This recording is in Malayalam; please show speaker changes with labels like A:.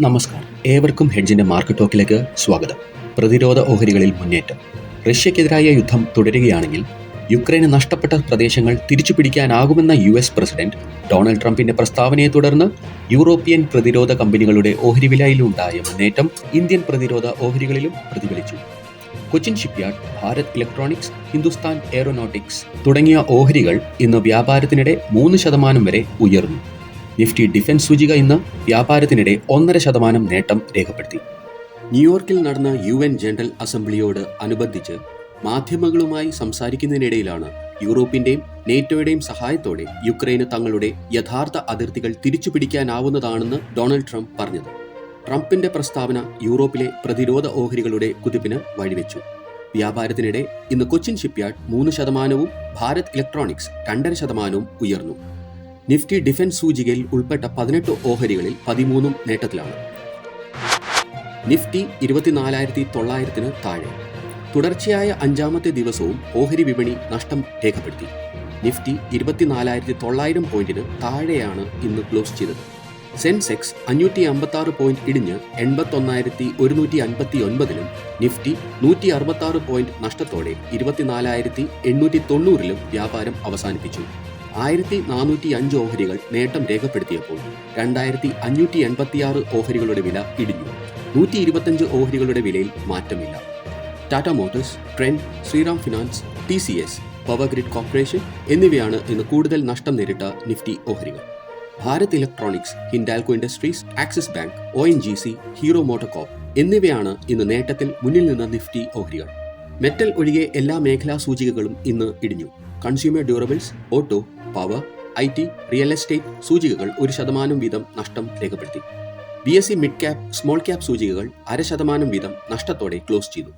A: നമസ്കാരം. ഏവർക്കും ഹെഡ്ജിന്റെ മാർക്കറ്റ് ടോക്കിലേക്ക് സ്വാഗതം. പ്രതിരോധ ഓഹരികളിൽ മുന്നേറ്റം. റഷ്യക്കെതിരായ യുദ്ധം തുടരുകയാണെങ്കിൽ യുക്രൈന് നഷ്ടപ്പെട്ട പ്രദേശങ്ങൾ തിരിച്ചു പിടിക്കാനാകുമെന്ന യു എസ് പ്രസിഡന്റ് ഡൊണാൾഡ് ട്രംപിന്റെ പ്രസ്താവനയെ തുടർന്ന് യൂറോപ്യൻ പ്രതിരോധ കമ്പനികളുടെ ഓഹരി വിലയിലുണ്ടായ മുന്നേറ്റം ഇന്ത്യൻ പ്രതിരോധ ഓഹരികളിലും പ്രതിഫലിച്ചു. Cochin Shipyard Bharat Electronics Hindustan Aeronautics തുടങ്ങിയ ഓഹരികൾ ഇന്ന് വ്യാപാരത്തിനിടെ മൂന്ന് ശതമാനം വരെ ഉയർന്നു. നിഫ്റ്റി ഡിഫൻസ് സൂചിക ഇന്ന് വ്യാപാരത്തിനിടെ ഒന്നര ശതമാനം നേട്ടം രേഖപ്പെടുത്തി. ന്യൂയോർക്കിൽ നടന്ന യു എൻ ജനറൽ അസംബ്ലിയോട് അനുബന്ധിച്ച് മാധ്യമങ്ങളുമായി സംസാരിക്കുന്നതിനിടയിലാണ് യൂറോപ്പിന്റെയും നേറ്റോയുടെയും സഹായത്തോടെ യുക്രൈന് തങ്ങളുടെ യഥാർത്ഥ അതിർത്തികൾ തിരിച്ചുപിടിക്കാനാവുന്നതാണെന്ന് ഡൊണാൾഡ് ട്രംപ് പറഞ്ഞത്. ട്രംപിന്റെ പ്രസ്താവന യൂറോപ്പിലെ പ്രതിരോധ ഓഹരികളുടെ കുതിപ്പിന് വഴിവെച്ചു. വ്യാപാരത്തിനിടെ ഇന്ന് കൊച്ചിൻ ഷിപ്പ്യാർഡ് മൂന്ന് ശതമാനവും ഭാരത് ഇലക്ട്രോണിക്സ് രണ്ടര ശതമാനവും ഉയർന്നു. നിഫ്റ്റി ഡിഫൻസ് സൂചികയിൽ ഉൾപ്പെട്ട പതിനെട്ട് ഓഹരികളിൽ പതിമൂന്നും നേട്ടത്തിലാണ്. നിഫ്റ്റി ഇരുപത്തിനാലായിരത്തി തൊള്ളായിരത്തിന് താഴെ. തുടർച്ചയായ അഞ്ചാമത്തെ ദിവസവും ഓഹരി വിപണി നഷ്ടം രേഖപ്പെടുത്തി. നിഫ്റ്റി ഇരുപത്തിനാലായിരത്തി തൊള്ളായിരം പോയിന്റിന് താഴെയാണ് ഇന്ന് ക്ലോസ് ചെയ്തത്. സെൻസെക്സ് അഞ്ഞൂറ്റി അമ്പത്തി ആറ് പോയിന്റ് ഇടിഞ്ഞ് എൺപത്തൊന്നായിരത്തി ഒരുന്നൂറ്റി അൻപത്തി ഒൻപതിലും നിഫ്റ്റി നൂറ്റി അറുപത്തി ആറ് പോയിന്റ് നഷ്ടത്തോടെ ഇരുപത്തിനാലായിരത്തി എണ്ണൂറ്റി തൊണ്ണൂറിലും വ്യാപാരം അവസാനിപ്പിച്ചു. ആയിരത്തി നാനൂറ്റി അഞ്ച് ഓഹരികൾ നേട്ടം രേഖപ്പെടുത്തിയപ്പോൾ രണ്ടായിരത്തി അഞ്ഞൂറ്റി എൺപത്തിയാറ് ഓഹരികളുടെ വില ഇടിഞ്ഞു. നൂറ്റി ഇരുപത്തഞ്ച് ഓഹരികളുടെ വിലയിൽ മാറ്റമില്ല. Tata Motors Trent Shriram Finance T C S Power Grid Corporation എന്നിവയാണ് ഇന്ന് കൂടുതൽ നഷ്ടം നേരിട്ട നിഫ്റ്റി ഓഹരികൾ. Bharat Electronics Hindalco Industries Axis Bank O N G C Hero MotoCorp എന്നിവയാണ് ഇന്ന് നേട്ടത്തിൽ മുന്നിൽ നിന്ന നിഫ്റ്റി ഓഹരികൾ. മെറ്റൽ ഒഴികെ എല്ലാ മേഖലാ സൂചികകളും ഇന്ന് ഇടിഞ്ഞു. Consumer durables auto power I T real estate സൂചികകൾ ഒരു ശതമാനം വീതം നഷ്ടം രേഖപ്പെടുത്തി. B S E mid cap small cap സൂചികകൾ അര ശതമാനം വീതം നഷ്ടത്തോടെ ക്ലോസ് ചെയ്തു.